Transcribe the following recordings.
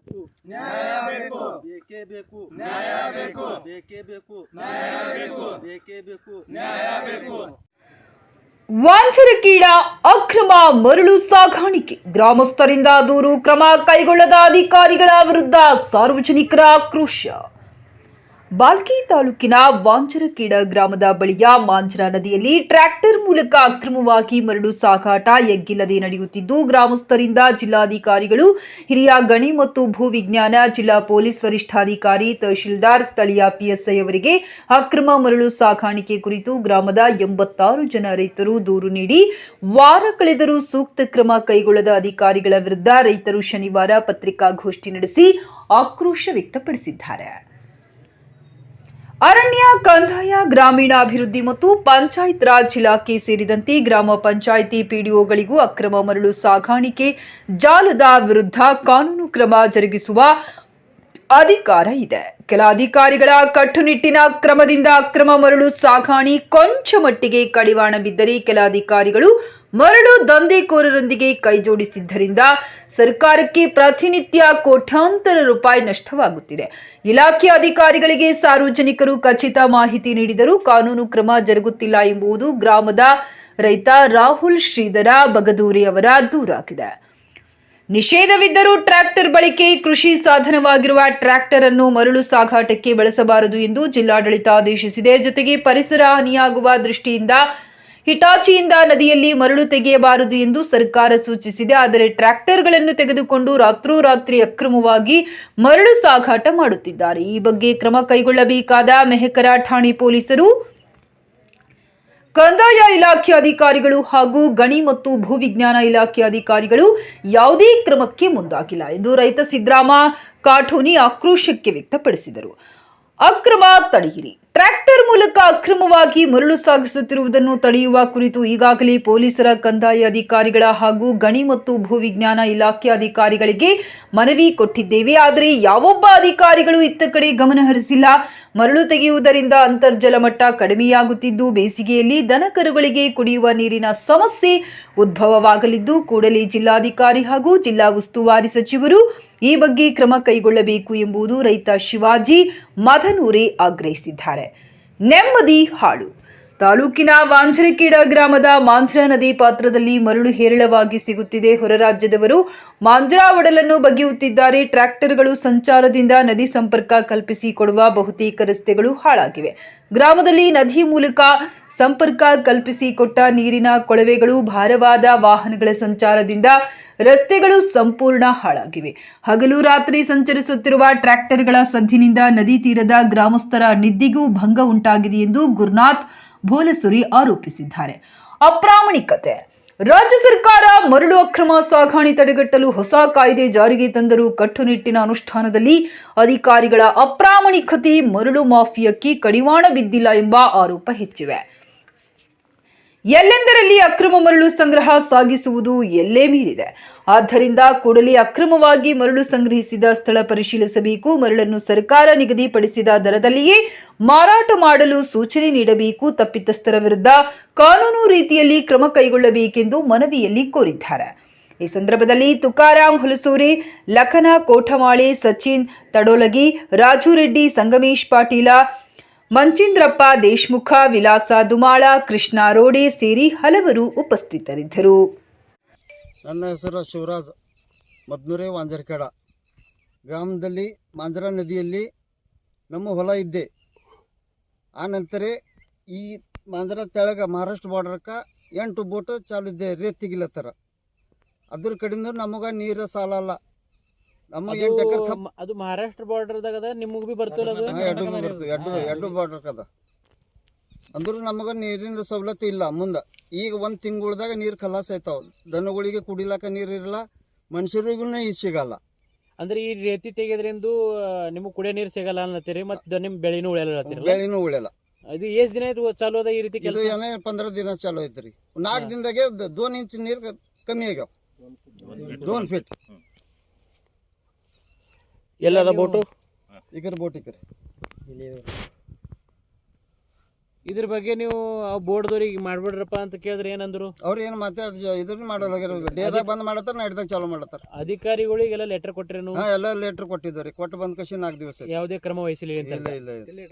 ಬೇಕು. ನ್ಯಾಯ ಬೇಕು. ಬೇಕೇ ಬೇಕು. ನ್ಯಾಯ ಬೇಕು. ಬೇಕೇ ಬೇಕು. ನ್ಯಾಯ ಬೇಕು. ಬೇಕೇ ಬೇಕು. ನ್ಯಾಯ ಬೇಕು. ವಾಂಚರಕೀಡ ಅಕ್ರಮ ಮರಳು ಸಾಗಾಣಿಕೆ. ಗ್ರಾಮಸ್ಥರಿಂದ ದೂರು ಕ್ರಮ ಕೈಗೊಳ್ಳದ ಅಧಿಕಾರಿಗಳ ವಿರುದ್ಧ ಸಾರ್ವಜನಿಕರ ಆಕ್ರೋಶ. ಬಾಲ್ಕಿ ತಾಲೂಕಿನ ವಾಂಚರಕೀಡ ಗ್ರಾಮದ ಬಳಿಯ ಮಾಂಜರ ನದಿಯಲ್ಲಿ ಟ್ರ್ಯಾಕ್ಟರ್ ಮೂಲಕ ಅಕ್ರಮವಾಗಿ ಮರಳು ಸಾಗಾಟ ಎಗ್ಗಿಲ್ಲದೆ ನಡೆಯುತ್ತಿದ್ದು, ಗ್ರಾಮಸ್ಥರಿಂದ ಜಿಲ್ಲಾಧಿಕಾರಿಗಳು, ಹಿರಿಯ ಗಣಿ ಮತ್ತು ಭೂ ವಿಜ್ಞಾನ, ಜಿಲ್ಲಾ ಪೊಲೀಸ್ ವರಿಷ್ಠಾಧಿಕಾರಿ, ತಹಶೀಲ್ದಾರ್, ಸ್ಥಳೀಯ ಪಿಎಸ್ಐ ಅವರಿಗೆ ಅಕ್ರಮ ಮರಳು ಸಾಗಾಣಿಕೆ ಕುರಿತು ಗ್ರಾಮದ ಎಂಬತ್ತಾರು ಜನ ರೈತರು ದೂರು ನೀಡಿ, ವಾರ ಕಳೆದರೂ ಸೂಕ್ತ ಕ್ರಮ ಕೈಗೊಳ್ಳದ ಅಧಿಕಾರಿಗಳ ವಿರುದ್ಧ ರೈತರು ಶನಿವಾರ ಪತ್ರಿಕಾಗೋಷ್ಠಿ ನಡೆಸಿ ಆಕ್ರೋಶ ವ್ಯಕ್ತಪಡಿಸಿದ್ದಾರೆ. ಅರಣ್ಯ, ಕಂದಾಯ, ಗ್ರಾಮೀಣಾಭಿವೃದ್ಧಿ ಮತ್ತು ಪಂಚಾಯತ್ ರಾಜ್ ಇಲಾಖೆ ಸೇರಿದಂತೆ ಗ್ರಾಮ ಪಂಚಾಯಿತಿ ಪಿಡಿಒಗಳಿಗೂ ಅಕ್ರಮ ಮರಳು ಸಾಗಾಣಿಕೆ, ಜಾಲದ ವಿರುದ್ಧ ಕಾನೂನು ಕ್ರಮ ಜರುಗಿಸುವ ಅಧಿಕಾರ ಇದೆ. ಕೆಲ ಅಧಿಕಾರಿಗಳ ಕಟ್ಟುನಿಟ್ಟಿನ ಕ್ರಮದಿಂದ ಅಕ್ರಮ ಮರಳು ಸಾಗಾಣಿ ಕೊಂಚ ಮಟ್ಟಿಗೆ ಕಡಿವಾಣ ಬಿದ್ದರೆ ಕೆಲ ಅಧಿಕಾರಿಗಳು ಮರಳು ದಂಧೆಕೋರರೊಂದಿಗೆ ಕೈಜೋಡಿಸಿದ್ದರಿಂದ ಸರ್ಕಾರಕ್ಕೆ ಪ್ರತಿನಿತ್ಯ ಕೋಟ್ಯಾಂತರ ರೂಪಾಯಿ ನಷ್ಟವಾಗುತ್ತಿದೆ. ಇಲಾಖೆ ಅಧಿಕಾರಿಗಳಿಗೆ ಸಾರ್ವಜನಿಕರು ಖಚಿತ ಮಾಹಿತಿ ನೀಡಿದರೂ ಕಾನೂನು ಕ್ರಮ ಜರುಗುತ್ತಿಲ್ಲ ಎಂಬುದು ಗ್ರಾಮದ ರೈತ ರಾಹುಲ್ ಶ್ರೀಧರ ಬಗದೂರಿ ಅವರ ದೂರಾಗಿದೆ. ನಿಷೇಧವಿದ್ದರೂ ಟ್ರ್ಯಾಕ್ಟರ್ ಬಳಕೆ ಕೃಷಿ ಸಾಧನವಾಗಿರುವ ಟ್ರ್ಯಾಕ್ಟರ್ ಅನ್ನು ಮರಳು ಸಾಗಾಟಕ್ಕೆ ಬಳಸಬಾರದು ಎಂದು ಜಿಲ್ಲಾಡಳಿತ ಆದೇಶಿಸಿದೆ. ಜೊತೆಗೆ ಪರಿಸರ ಹಾನಿಯಾಗುವ ದೃಷ್ಟಿಯಿಂದ ಹಿಟಾಚಿಯಿಂದ ನದಿಯಲ್ಲಿ ಮರಳು ತೆಗೆಯಬಾರದು ಎಂದು ಸರ್ಕಾರ ಸೂಚಿಸಿದೆ. ಆದರೆ ಟ್ರ್ಯಾಕ್ಟರ್ಗಳನ್ನು ತೆಗೆದುಕೊಂಡು ರಾತ್ರೋರಾತ್ರಿ ಅಕ್ರಮವಾಗಿ ಮರಳು ಸಾಗಾಟ ಮಾಡುತ್ತಿದ್ದಾರೆ. ಈ ಬಗ್ಗೆ ಕ್ರಮ ಕೈಗೊಳ್ಳಬೇಕಾದ ಮೆಹಕರ ಠಾಣೆ ಪೊಲೀಸರು, ಕಂದಾಯ ಇಲಾಖೆ ಅಧಿಕಾರಿಗಳು ಹಾಗೂ ಗಣಿ ಮತ್ತು ಭೂವಿಜ್ಞಾನ ಇಲಾಖೆ ಅಧಿಕಾರಿಗಳು ಯಾವುದೇ ಕ್ರಮಕ್ಕೆ ಮುಂದಾಗಿಲ್ಲ ಎಂದು ರೈತ ಸಿದ್ದರಾಮ ಕಾಠೋನಿ ಆಕ್ರೋಶಕ್ಕೆ ವ್ಯಕ್ತಪಡಿಸಿದರು. ಅಕ್ರಮ ತಡೆಯಿರಿ ಟ್ರ್ಯಾಕ್ಟರ್ ಮೂಲಕ ಅಕ್ರಮವಾಗಿ ಮರಳು ಸಾಗಿಸುತ್ತಿರುವುದನ್ನು ತಡೆಯುವ ಕುರಿತು ಈಗಾಗಲೇ ಪೊಲೀಸರ ಕಂದಾಯ ಅಧಿಕಾರಿಗಳ ಹಾಗೂ ಗಣಿ ಮತ್ತು ಭೂವಿಜ್ಞಾನ ಇಲಾಖೆ ಅಧಿಕಾರಿಗಳಿಗೆ ಮನವಿ ಕೊಟ್ಟಿದ್ದೇವೆ. ಆದರೆ ಯಾವೊಬ್ಬ ಅಧಿಕಾರಿಗಳು ಇತ್ತ ಕಡೆ ಗಮನ ಹರಿಸಿಲ್ಲ. ಮರಳು ತೆಗೆಯುವುದರಿಂದ ಅಂತರ್ಜಲ ಮಟ್ಟ ಕಡಿಮೆಯಾಗುತ್ತಿದ್ದು, ಬೇಸಿಗೆಯಲ್ಲಿ ದನಕರುಗಳಿಗೆ ಕುಡಿಯುವ ನೀರಿನ ಸಮಸ್ಯೆ ಉದ್ಭವವಾಗಲಿದ್ದು, ಕೂಡಲೇ ಜಿಲ್ಲಾಧಿಕಾರಿ ಹಾಗೂ ಜಿಲ್ಲಾ ಉಸ್ತುವಾರಿ ಸಚಿವರು ಈ ಬಗ್ಗೆ ಕ್ರಮ ಕೈಗೊಳ್ಳಬೇಕು ಎಂಬುದು ರೈತ ಶಿವಾಜಿ ಮಧನೂರಿ ಆಗ್ರಹಿಸಿದ್ದಾರೆ. ನೆಮ್ಮದಿ ಹಾಳು ತಾಲೂಕಿನ ವಾಂಜರಕೀಡ ಗ್ರಾಮದ ಮಾಂಜ್ರಾ ನದಿ ಪಾತ್ರದಲ್ಲಿ ಮರಳು ಹೇರಳವಾಗಿ ಸಿಗುತ್ತಿದೆ. ಹೊರ ರಾಜ್ಯದವರು ಮಾಂಜ್ರಾ ಒಡಲನ್ನು ಬಗೆಯುತ್ತಿದ್ದಾರೆ. ಟ್ರ್ಯಾಕ್ಟರ್ಗಳು ಸಂಚಾರದಿಂದ ನದಿ ಸಂಪರ್ಕ ಕಲ್ಪಿಸಿ ಕೊಡುವ ಬಹುತೇಕ ರಸ್ತೆಗಳು ಹಾಳಾಗಿವೆ. ಗ್ರಾಮದಲ್ಲಿ ನದಿ ಮೂಲಕ ಸಂಪರ್ಕ ಕಲ್ಪಿಸಿ ಕೊಟ್ಟ ನೀರಿನ ಕೊಳವೆಗಳು ಭಾರವಾದ ವಾಹನಗಳ ಸಂಚಾರದಿಂದ ರಸ್ತೆಗಳು ಸಂಪೂರ್ಣ ಹಾಳಾಗಿವೆ. ಹಗಲು ರಾತ್ರಿ ಸಂಚರಿಸುತ್ತಿರುವ ಟ್ರ್ಯಾಕ್ಟರ್ಗಳ ಸದ್ದಿನಿಂದ ನದಿ ತೀರದ ಗ್ರಾಮಸ್ಥರ ನಿದ್ದಿಗೂ ಭಂಗ ಉಂಟಾಗಿದೆ ಎಂದು ಗುರುನಾಥ್ ಭೋಲಸುರಿ ಆರೋಪಿಸಿದ್ದಾರೆ. ಅಪ್ರಾಮಾಣಿಕತೆ. ರಾಜ್ಯ ಸರ್ಕಾರ ಮರಳು ಅಕ್ರಮ ಸಾಗಾಣೆ ತಡೆಗಟ್ಟಲು ಹೊಸ ಕಾಯ್ದೆ ಜಾರಿಗೆ ತಂದರೂ ಕಟ್ಟುನಿಟ್ಟಿನ ಅನುಷ್ಠಾನದಲ್ಲಿ ಅಧಿಕಾರಿಗಳ ಅಪ್ರಾಮಾಣಿಕತೆ ಮರಳು ಮಾಫಿಯಾಕ್ಕೆ ಕಡಿವಾಣ ಬಿದ್ದಿಲ್ಲ ಎಂಬ ಆರೋಪ ಹೆಚ್ಚಿವೆ. ಎಲ್ಲೆಂದರಲ್ಲಿ ಅಕ್ರಮ ಮರಳು ಸಂಗ್ರಹ ಸಾಗಿಸುವುದು ಎಲ್ಲೇ ಮೀರಿದೆ? ಆದ್ದರಿಂದ ಕೂಡಲೇ ಅಕ್ರಮವಾಗಿ ಮರಳು ಸಂಗ್ರಹಿಸಿದ ಸ್ಥಳ ಪರಿಶೀಲಿಸಬೇಕು. ಮರಳನ್ನು ಸರ್ಕಾರ ನಿಗದಿಪಡಿಸಿದ ದರದಲ್ಲಿಯೇ ಮಾರಾಟ ಮಾಡಲು ಸೂಚನೆ ನೀಡಬೇಕು. ತಪ್ಪಿತಸ್ಥರ ವಿರುದ್ಧ ಕಾನೂನು ರೀತಿಯಲ್ಲಿ ಕ್ರಮ ಕೈಗೊಳ್ಳಬೇಕೆಂದು ಮನವಿಯಲ್ಲಿ ಕೋರಿದ್ದಾರೆ. ಈ ಸಂದರ್ಭದಲ್ಲಿ ತುಕಾರಾಂ ಹುಲಸೂರಿ, ಲಖನ, ಕೋಠಮಾಳಿ, ಸಚಿನ್, ತಡೋಲಗಿ, ರಾಜು ರೆಡ್ಡಿ, ಸಂಗಮೇಶ್ ಪಾಟೀಲ ಮಂಚೀಂದ್ರಪ್ಪ ದೇಶ್ಮುಖ, ವಿಲಾಸ, ದುಮಾಳ, ಕೃಷ್ಣ ರೋಡಿ ಸೇರಿ ಹಲವರು ಉಪಸ್ಥಿತರಿದ್ದರು. ನನ್ನ ಹೆಸರು ಶಿವರಾಜ್ ಮದ್ನೂರೆ ವಾಂಜರ್ಕೇಡ ಗ್ರಾಮದಲ್ಲಿ ಮಾಂಜರ ನದಿಯಲ್ಲಿ ನಮ್ಮ ಹೊಲ ಇದ್ದೆ. ಆ ನಂತರ ಈ ಮಾಂಜರ ತೆಳಗ ಮಹಾರಾಷ್ಟ್ರ ಬಾರ್ಡರ್ಕ ಎಂಟು ಬೋಟ್ ಚಾಲು ಇದ್ದೆ ರೇತ್ ತೆಗಿಲತ್ತಾರ ಅದ್ರ ಕಡೆಯಿಂದ ನಮಗೆ ನೀರು ಸಾಲಲ್ಲ. ನಮ್ಮ ಅದು ಎಂಟು ಎಕರೆ ಕಪ್ ಮ- ಅದು ಮಹಾರಾಷ್ಟ್ರ ಬಾರ್ಡರ್ದಾಗ ಅದ ನಿಮಗ್ ಬಿ ಬರ್ತಲ್ಲ ಅದು? ಎರಡು ಬರ್ತದೆ ಎರಡು ಎರಡು ಬಾರ್ಡರ್ ಅದ ಅಂದ್ರೂ ನಮಗೆ ನೀರಿನ ಸವಲತ್ತು ಇಲ್ಲ ಮುಂದೆ. ಈಗ ಒಂದು ತಿಂಗಳದಾಗ ನೀರು ಖಲಾಸ್ ಆಯ್ತಾವ. ದನಗಳಿಗೆ ಕುಡಿಲಾಕ ನೀರು ಇರಲ್ಲ ಮನುಷ್ಯರಿಗೂ ಈ ಸಿಗಲ್ಲ. ಅಂದ್ರೆ ಈ ರೇತಿ ತೆಗೆದ್ರಿಂದ ನಿಮಗ್ ಕುಡಿಯೋ ನೀರ್ ಸಿಗಲ್ಲ ಅನ್ನತ್ತೀರಿ ಮತ್ತ ನಿಮ್ ಬೆಳೆನೂ ಉಳಿಯಲ್ಲ ಬೆಳೆನೂ ಉಳಿಯಲ್ಲ. ಇದು ಎಷ್ಟ್ ದಿನ ಇದು ಚಾಲು ಅದ ಈ ರೀತಿ ಇದು ಕೆಲಸ? ಏನೇ ಪಂದ್ರ ದಿನ ಚಾಲು ಐತ್ರಿ ನಾಲ್ಕು ದಿನದಾಗೆ ದ- ದೋನ್ ಇಂಚ್ ನೀರು ಕಮ್ಮಿ ಆಗ್ಯಾವ. ದೋನ್ ಫೀಟ್. ಎಲ್ಲದ ಬೋಟು? ಈಗರ ಬೋಟ್ ಈಗರ ಇದ್ರ ಬಗ್ಗೆ ನೀವು ಬೋರ್ಡ್ದವ್ರಿಗೆ ಮಾಡ್ಬಿಡ್ರಪ್ಪ ಅಂತ ಕೇಳಿದ್ರೆ ಏನಂದ್ರು? ಅವ್ರು ಏನು ಮಾತಾಡ್ತಾರೆ ಇದ್ರ ಮಾಡಲ್ಲ ಡೇದಾಗ ಬಂದ್ ಮಾಡತ್ತಾರ ನೈಟ್ದಾಗ ಚಾಲು ಮಾಡತ್ತಾರ. ಅಧಿಕಾರಿಗಳಿಗೆಲ್ಲ ಲೆಟರ್ ಕೊಟ್ರೇನು? ಹಾ ಎಲ್ಲ ಲೆಟರ್ ಕೊಟ್ಟಿದ್ದಾರೆ ರೀ. ಕೊಟ್ಟು ಬಂದ ಕಸಿ ನಾಲ್ಕು ದಿವಸ. ಯಾವುದೇ ಕ್ರಮ ವಹಿಸಲಿಲ್ಲ ಅಂತ ಇಲ್ಲ ಇಲ್ಲ ಇಲ್ಲ.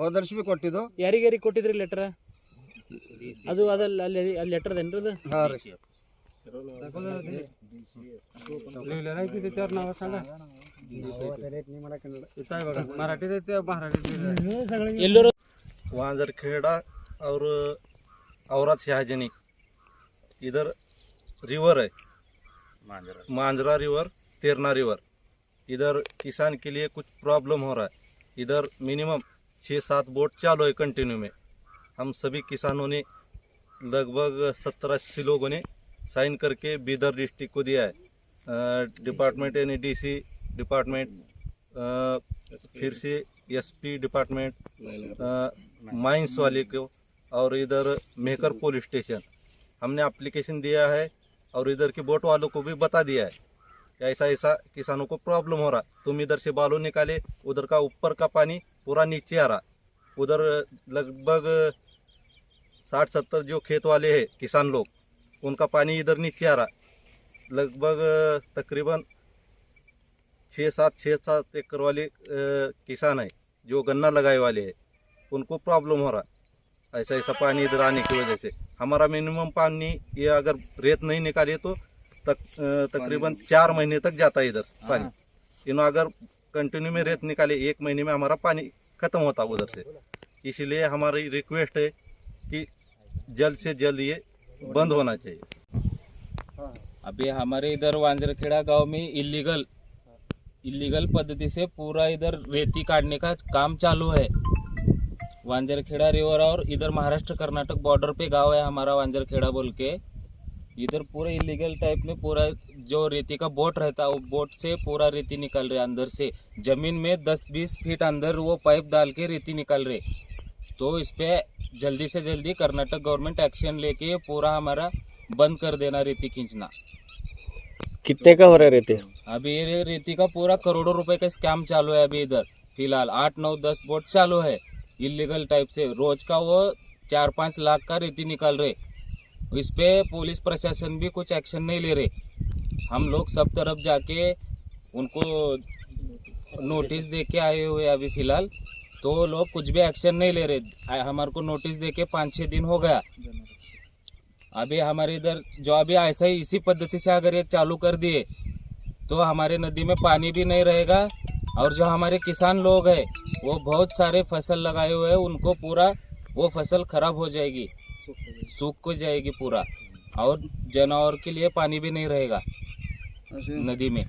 ಹೋದ ವರ್ಷ ಬಿ ಕೊಟ್ಟಿದ್ದು. ಯಾರಿಗೆ ಯಾರಿಗೆ ಕೊಟ್ಟಿದ್ರಿ ಲೆಟರ್ ಅದು ಅದಲ್ಲ ಅಲ್ಲಿ ಅಲ್ಲಿ ಲೆಟರ್ ಏನ್ರಿ ಅದು ಹಾ ರೀ. नाही वांजर खेड़ा और औरत शहाजनी इधर रिवर है। Manjara Manjara river Terna river. इधर किसान के लिए कुछ प्रॉब्लम हो रहा है। इधर मिनिमम छः सात बोट चालू है कंटिन्यू में। हम सभी किसानों ने लगभग सत्तर अस्सी लोगों ने साइन करके बीदर डिस्ट्रिक्ट को दिया है। डिपार्टमेंट यानी डीसी डिपार्टमेंट फिर से एसपी डिपार्टमेंट माइंस वाले को और इधर मेहकर पुलिस स्टेशन। हमने एप्लीकेशन दिया है और इधर के बोट वालों को भी बता दिया है ऐसा ऐसा किसानों को प्रॉब्लम हो रहा। तुम इधर से बालू निकाले, उधर का ऊपर का पानी पूरा नीचे आ रहा। उधर लगभग साठ सत्तर जो खेत वाले हैं, किसान लोग उनका पानी इधर नीचे आ रहा लगभग तकरीबन छः सात छः सात एकड़ वाले किसान है जो गन्ना लगाए वाले हैं। उनको प्रॉब्लम हो रहा है। ऐसा ऐसा पानी इधर आने की वजह से। हमारा मिनिमम पानी ये अगर रेत नहीं निकाले तो तक तकरीबन चार महीने तक जाता है इधर पानी। इन्हों अगर कंटिन्यू में रेत निकाले एक महीने में हमारा पानी खत्म होता उधर से। इसीलिए हमारी रिक्वेस्ट है कि जल्द से जल्द ये बंद होना चाहिए। अभी हमारे इधर वांजरखेड़ा गाँव में इलीगल इलीगल पद्धति से पूरा इधर रेती काटने का काम चालू है। वांजरखेड़ा रिवर और इधर महाराष्ट्र कर्नाटक बॉर्डर पे गाँव है हमारा वांजरखेड़ा बोल के। इधर पूरे इलीगल टाइप में पूरा जो रेती का बोट रहता है, वो बोट से पूरा रेती निकल रहे अंदर से। ज़मीन में 10-20 फीट अंदर वो पाइप डाल के रेती निकल रहे। तो इस पे जल्दी से जल्दी कर्नाटक गवर्नमेंट एक्शन लेके पूरा हमारा बंद कर देना रेती खींचना। कितने का हो रहा रहते अभी ये रेती का पूरा करोड़ों रुपए का स्कैम चालू है अभी इधर। फ़िलहाल आठ नौ दस बोट चालू है। इलीगल टाइप से। रोज का वो चार पाँच लाख का रेती निकाल रहे। इस पे पुलिस प्रशासन भी कुछ एक्शन नहीं ले रहे। हम लोग सब तरफ़ जाके उनको नोटिस दे के आए हुए अभी फ़िलहाल। तो वो लोग कुछ भी एक्शन नहीं ले रहे। हमारे को नोटिस दे के पाँच छः दिन हो गया। अभी हमारे इधर जो अभी ऐसा ही इसी पद्धति से अगर ये चालू कर दिए तो हमारे नदी में पानी भी नहीं रहेगा और जो हमारे किसान लोग हैं वो बहुत सारे फ़सल लगाए हुए हैं उनको पूरा वो फ़सल खराब हो जाएगी। सूख को जाएगी पूरा और जानवर के लिए पानी भी नहीं रहेगा नदी में।